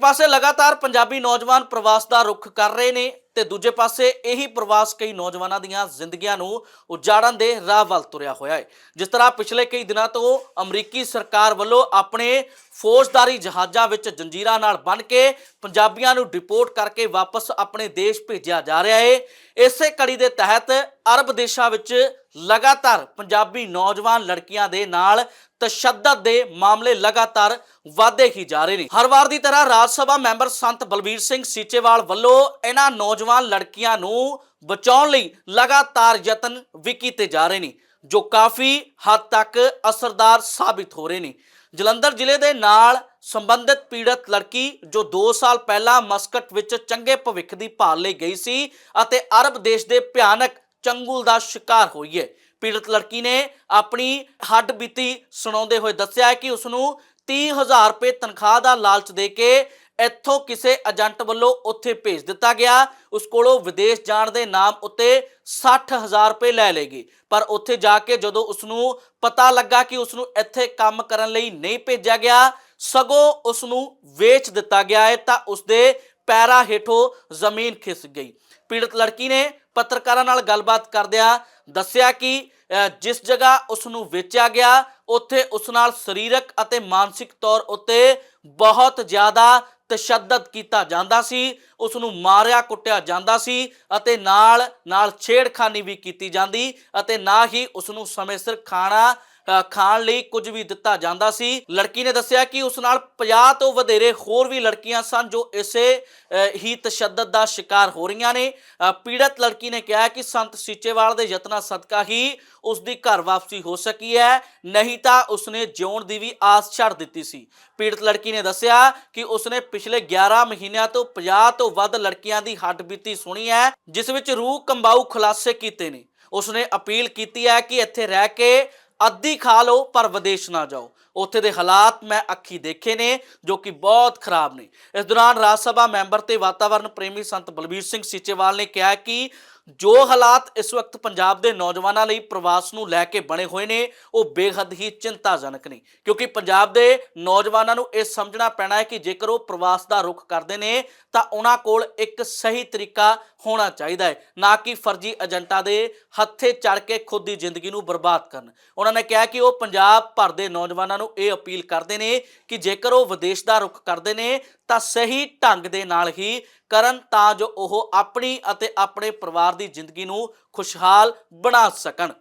ਪਾਸੇ ਲਗਾਤਾਰ ਪੰਜਾਬੀ ਨੌਜਵਾਨ ਪ੍ਰਵਾਸ ਦਾ ਰੁਖ ਕਰ ਰਹੇ ਨੇ ਤੇ ਦੂਜੇ ਪਾਸੇ ਇਹੀ ਪ੍ਰਵਾਸ ਕਈ ਨੌਜਵਾਨਾਂ ਦੀਆਂ ਜ਼ਿੰਦਗੀਆਂ ਨੂੰ ਉਜਾੜਨ ਦੇ ਰਾਹ ਵੱਲ ਤੁਰਿਆ ਹੋਇਆ ਹੈ। ਜਿਸ ਤਰ੍ਹਾਂ ਪਿਛਲੇ ਕਈ ਦਿਨਾਂ ਤੋਂ ਅਮਰੀਕੀ ਸਰਕਾਰ ਵੱਲੋਂ ਆਪਣੇ ਫੌਜਦਾਰੀ ਜਹਾਜ਼ਾਂ ਵਿੱਚ ਜੰਜੀਰਾਂ ਨਾਲ ਬੰਨ੍ਹ ਕੇ ਪੰਜਾਬੀਆਂ ਨੂੰ ਡਿਪੋਰਟ ਕਰਕੇ ਵਾਪਸ ਆਪਣੇ ਦੇਸ਼ ਭੇਜਿਆ ਜਾ ਰਿਹਾ ਹੈ ਇਸੇ ਕੜੀ ਦੇ ਤਹਿਤ ਅਰਬ ਦੇਸ਼ਾਂ ਵਿੱਚ ਲਗਾਤਾਰ ਪੰਜਾਬੀ ਨੌਜਵਾਨ ਲੜਕੀਆਂ ਦੇ ਨਾਲ ਤਸ਼ੱਦਦ ਦੇ ਮਾਮਲੇ ਲਗਾਤਾਰ ਵਧਦੇ ਹੀ ਜਾ ਰਹੇ ਨੇ। ਹਰ ਵਾਰ ਦੀ ਤਰ੍ਹਾਂ ਰਾਜ ਸਭਾ ਮੈਂਬਰ ਸੰਤ ਬਲਬੀਰ ਸਿੰਘ ਸੀਚੇਵਾਲ ਵੱਲੋਂ ਇਹਨਾਂ ਨੌਜਵਾਨ ਲੜਕੀਆਂ ਨੂੰ ਬਚਾਉਣ ਲਈ ਲਗਾਤਾਰ ਯਤਨ ਵੀ ਕੀਤੇ ਜਾ ਰਹੇ ਨੇ, ਜੋ ਕਾਫੀ ਹੱਦ ਤੱਕ ਅਸਰਦਾਰ ਸਾਬਿਤ ਹੋ ਰਹੇ ਨੇ। ਜਲੰਧਰ ਜ਼ਿਲ੍ਹੇ ਦੇ ਨਾਲ ਸੰਬੰਧਿਤ ਪੀੜਤ ਲੜਕੀ ਜੋ 2 ਸਾਲ ਪਹਿਲਾਂ ਮਸਕਟ ਵਿੱਚ ਚੰਗੇ ਭਵਿੱਖ ਦੀ ਭਾਲ ਲਈ ਗਈ ਸੀ ਅਤੇ ਅਰਬ ਦੇਸ਼ ਦੇ ਭਿਆਨਕ ਚੰਗੁਲ ਦਾ ਸ਼ਿਕਾਰ ਹੋਈ ਹੈ। ਪੀੜਤ ਲੜਕੀ ਨੇ ਆਪਣੀ ਹੱਡ ਬੀਤੀ ਸੁਣਾਉਂਦੇ ਹੋਏ ਦੱਸਿਆ ਹੈ ਕਿ ਉਸ ਨੂੰ 30000 ਰੁਪਏ ਤਨਖਾਹ ਦਾ ਲਾਲਚ ਦੇ ਕੇ ਇੱਥੋਂ ਕਿਸੇ ਏਜੰਟ ਵੱਲੋਂ ਉੱਥੇ ਭੇਜ ਦਿੱਤਾ ਗਿਆ। ਉਸ ਕੋਲੋਂ ਵਿਦੇਸ਼ ਜਾਣ ਦੇ ਨਾਮ ਉੱਤੇ 60000 ਰੁਪਏ ਲੈ ਲੇਗੀ ਪਰ ਉੱਥੇ ਜਾ ਕੇ ਜਦੋਂ ਉਸ ਨੂੰ ਪਤਾ ਲੱਗਾ ਕਿ ਉਸ ਨੂੰ ਇੱਥੇ ਕੰਮ ਕਰਨ ਲਈ ਨਹੀਂ ਭੇਜਿਆ ਗਿਆ ਸਗੋਂ ਉਸ ਨੂੰ ਵੇਚ ਦਿੱਤਾ ਗਿਆ ਹੈ ਤਾਂ ਉਸ ਦੇ ਪੈਰਾਂ ਹੇਠੋਂ ਜ਼ਮੀਨ ਖਿਸ ਗਈ। ਪੀੜਤ ਲੜਕੀ ਨੇ ਪੱਤਰਕਾਰਾਂ ਨਾਲ ਗੱਲਬਾਤ ਕਰਦਿਆਂ ਦੱਸਿਆ ਕਿ ਅ, ਜਿਸ ਜਗ੍ਹਾ ਉਸ ਨੂੰ ਵੇਚਿਆ ਗਿਆ ਉੱਥੇ ਉਸ ਨਾਲ ਸਰੀਰਕ ਅਤੇ ਮਾਨਸਿਕ ਤੌਰ ਉੱਤੇ ਬਹੁਤ ਜ਼ਿਆਦਾ ਤਸ਼ੱਦਦ ਕੀਤਾ ਜਾਂਦਾ ਸੀ ਉਸ ਨੂੰ ਮਾਰਿਆ, ਕੁੱਟਿਆ ਜਾਂਦਾ ਸੀ ਅਤੇ ਨਾਲ ਨਾਲ ਛੇੜਖਾਨੀ ਵੀ ਕੀਤੀ ਜਾਂਦੀ ਅਤੇ ਨਾ ਹੀ ਉਸ ਨੂੰ ਸਮੇਂ ਸਿਰ ਖਾਣਾ ਖਾਣ ਲਈ ਕੁਝ ਵੀ ਦਿੱਤਾ ਜਾਂਦਾ ਸੀ। ਲੜਕੀ ਨੇ ਦੱਸਿਆ ਕਿ ਉਸ ਨਾਲ 50 ਤੋਂ ਵਧੇਰੇ ਹੋਰ ਵੀ ਲੜਕੀਆਂ ਸਨ ਜੋ ਇਸੇ ਹੀ ਤਸ਼ੱਦਦ ਦਾ ਸ਼ਿਕਾਰ ਹੋ ਰਹੀਆਂ ਨੇ। ਪੀੜਤ ਲੜਕੀ ਨੇ ਕਿਹਾ ਕਿ ਸੰਤ ਸੀਚੇਵਾਲ ਦੇ ਯਤਨਾਂ ਸਦਕਾ ਹੀ ਉਸ ਦੀ ਘਰ ਵਾਪਸੀ ਹੋ ਸਕੀ ਹੈ। ਨਹੀਂ ਤਾਂ ਉਸਨੇ ਜਿਉਣ ਦੀ ਵੀ ਆਸ ਛੱਡ ਦਿੱਤੀ ਸੀ। ਪੀੜਤ ਲੜਕੀ ਨੇ ਦੱਸਿਆ ਕਿ ਉਸਨੇ ਪਿਛਲੇ 11 ਮਹੀਨਿਆਂ ਤੋਂ 50 ਤੋਂ ਵੱਧ ਲੜਕੀਆਂ ਦੀ ਹੱਡ ਬੀਤੀ ਸੁਣੀ ਹੈ, ਜਿਸ ਵਿੱਚ ਰੂਹ ਕੰਬਾਊ ਖੁਲਾਸੇ ਕੀਤੇ ਨੇ। ਉਸਨੇ ਅਪੀਲ ਕੀਤੀ ਹੈ ਕਿ ਇੱਥੇ ਰਹਿ ਕੇ ਅੱਧੀ ਖਾ ਲਓ, ਪਰ ਵਿਦੇਸ਼ ਨਾ ਜਾਓ। ਉੱਥੇ ਦੇ ਹਾਲਾਤ ਮੈਂ ਅੱਖੀ ਦੇਖੇ ਨੇ, ਜੋ ਕਿ ਬਹੁਤ ਖਰਾਬ ਨੇ। ਇਸ ਦੌਰਾਨ ਰਾਜ ਸਭਾ ਮੈਂਬਰ ਤੇ ਵਾਤਾਵਰਣ ਪ੍ਰੇਮੀ ਸੰਤ ਬਲਬੀਰ ਸਿੰਘ ਸੀਚੇਵਾਲ ਨੇ ਕਿਹਾ ਕਿ ਜੋ ਹਾਲਾਤ ਇਸ ਵਕਤ ਪੰਜਾਬ ਦੇ ਨੌਜਵਾਨਾਂ ਲਈ ਪ੍ਰਵਾਸ ਨੂੰ ਲੈ ਕੇ ਬਣੇ ਹੋਏ ਨੇ, ਉਹ ਬੇਹੱਦ ਹੀ ਚਿੰਤਾਜਨਕ ਨੇ। ਕਿਉਂਕਿ ਪੰਜਾਬ ਦੇ ਨੌਜਵਾਨਾਂ ਨੂੰ ਇਹ ਸਮਝਣਾ ਪੈਣਾ ਹੈ ਕਿ ਜੇਕਰ ਉਹ ਪ੍ਰਵਾਸ ਦਾ ਰੁਖ ਕਰਦੇ ਨੇ, ਤਾਂ ਉਹਨਾਂ ਕੋਲ ਇੱਕ ਸਹੀ ਤਰੀਕਾ ਹੋਣਾ ਚਾਹੀਦਾ ਹੈ, ਨਾ ਕਿ ਫਰਜ਼ੀ ਏਜੰਟਾਂ ਦੇ ਹੱਥੇ ਚੜ ਕੇ ਖੁਦ ਦੀ ਜ਼ਿੰਦਗੀ ਨੂੰ ਬਰਬਾਦ ਕਰਨ। ਉਹਨਾਂ ਨੇ ਕਿਹਾ ਕਿ ਉਹ ਪੰਜਾਬ ਭਰ ਦੇ ਨੌਜਵਾਨਾਂ ਨੂੰ ਇਹ ਅਪੀਲ ਕਰਦੇ ਨੇ ਕਿ ਜੇਕਰ ਉਹ ਵਿਦੇਸ਼ ਦਾ ਰੁਖ ਕਰਦੇ ਨੇ, ਤਾਂ ਸਹੀ ਢੰਗ ਦੇ ਨਾਲ ਹੀ ਕਰਨ ਤਾਂ ਜੋ ਉਹ ਆਪਣੀ ਅਤੇ ਆਪਣੇ ਪਰਿਵਾਰ ਦੀ ਜ਼ਿੰਦਗੀ ਨੂੰ ਖੁਸ਼ਹਾਲ ਬਣਾ ਸਕਣ।